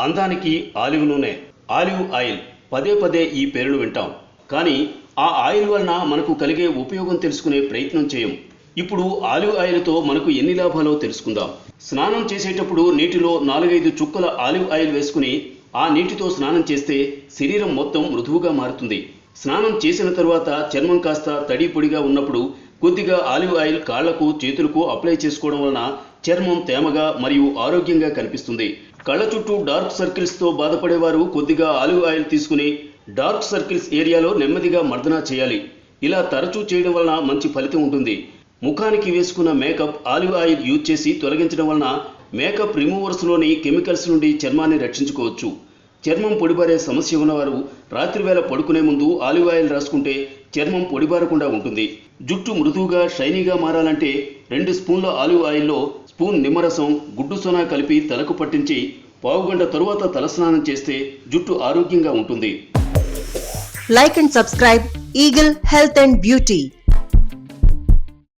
అందానికి ఆలివ్ నూనె olive oil పదే పదే ఈ పేరును వింటాం. కానీ ఆ ఆయిల్ వలన మనకు కలిగే ఉపయోగం తెలుసుకునే ప్రయత్నం చేయం. ఇప్పుడు ఆలివ్ ఆయిల్తో మనకు ఎన్ని లాభాలో తెలుసుకుందాం. స్నానం చేసేటప్పుడు నీటిలో నాలుగైదు చుక్కల ఆలివ్ ఆయిల్ వేసుకుని ఆ నీటితో స్నానం చేస్తే శరీరం మొత్తం మృదువుగా మారుతుంది. స్నానం చేసిన తరువాత చర్మం కాస్త తడి పొడిగా ఉన్నప్పుడు కొద్దిగా ఆలివ్ ఆయిల్ కాళ్ళకు చేతులకు అప్లై చేసుకోవడం వలన చర్మం తేమగా మరియు ఆరోగ్యంగా కనిపిస్తుంది. కళ్ళ చుట్టూ డార్క్ సర్కిల్స్తో బాధపడేవారు కొద్దిగా ఆలివ్ ఆయిల్ తీసుకుని డార్క్ సర్కిల్స్ ఏరియాలో నెమ్మదిగా మర్దనా చేయాలి. ఇలా తరచూ చేయడం వలన మంచి ఫలితం ఉంటుంది. ముఖానికి వేసుకున్న మేకప్ ఆలివ్ ఆయిల్ యూజ్ చేసి తొలగించడం వలన మేకప్ రిమూవర్స్లోని కెమికల్స్ నుండి చర్మాన్ని రక్షించుకోవచ్చు. చర్మం పొడిబారే సమస్య ఉన్నవారు రాత్రివేళ పడుకునే ముందు ఆలివ్ ఆయిల్ రాసుకుంటే చర్మం పొడిబారకుండా ఉంటుంది. జుట్టు మృదువుగా షైనీగా మారాలంటే రెండు స్పూన్ల ఆలివ్ ఆయిల్లో స్పూన్ నిమ్మరసం గుడ్డు సొనా కలిపి తలకు పట్టించి పావుగంట తరువాత తలస్నానం చేస్తే జుట్టు ఆరోగ్యంగా ఉంటుంది. Like and subscribe eagle health and beauty